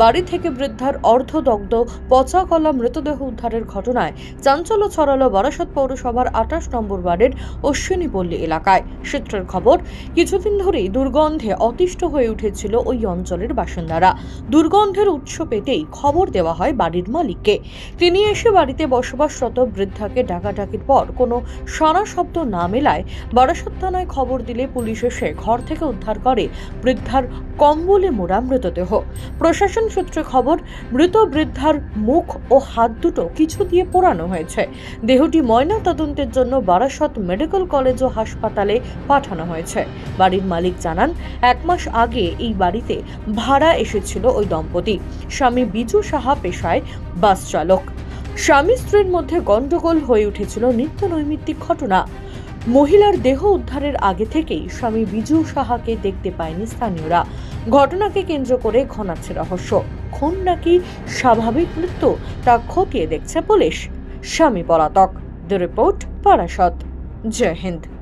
বাড়ি থেকে বৃদ্ধার অর্ধদগ্ধ পচা কলা মৃতদেহ উদ্ধারের ঘটনায় চাঞ্চল্য ছড়ালো বারাসত পৌরসভার আঠাশ নম্বর ওয়ার্ডের অশ্বিনীপল্লী এলাকায়। সূত্রের খবর, কিছুদিন ধরেই দুর্গন্ধে অতিষ্ঠ হয়ে উঠেছিল ওই অঞ্চলের বাসিন্দারা। দুর্গন্ধের উৎস পেতেই খবর দেওয়া হয় বাড়ির মালিককে। তিনি এসে বাড়িতে বসবাসরত বৃদ্ধাকে ডাকাডাকির পর কোনো সারা শব্দ না মেলায় বারাসত থানায় খবর দিলে পুলিশ এসে ঘর থেকে উদ্ধার করে বৃদ্ধার কম্বলে মোড়া মৃতদেহ। প্রশাসন সূত্রে খবর, মৃত বৃদ্ধার মুখ ও হাত দুটো কিছু দিয়ে পোড়ানো হয়েছে। দেহটি ময়না তদন্তের জন্য বারাসত মেডিকেল কলেজ ও হাসপাতালে পাঠানো হয়েছে। বাড়ির মালিক জানান, এক মাস আগে এই বাড়িতে ভাড়া এসেছিল ওই দম্পতি। স্বামী বিজু সাহা পেশায় বাস চালক। স্বামী স্ত্রীর মধ্যে গন্ডগোল হয়ে উঠেছিল নিত্য নৈমিত্তিক ঘটনা। মহিলার দেহ উদ্ধারের আগে থেকেই স্বামী বিজু সাহাকে দেখতে পায়নি স্থানীয়রা। ঘটনাকে কেন্দ্র করে ঘনাচ্ছে রহস্য। খুন নাকি স্বাভাবিক মৃত্যু তা খতিয়ে দেখছে পুলিশ। স্বামী পলাতক। The report Barasat. Joy Hind.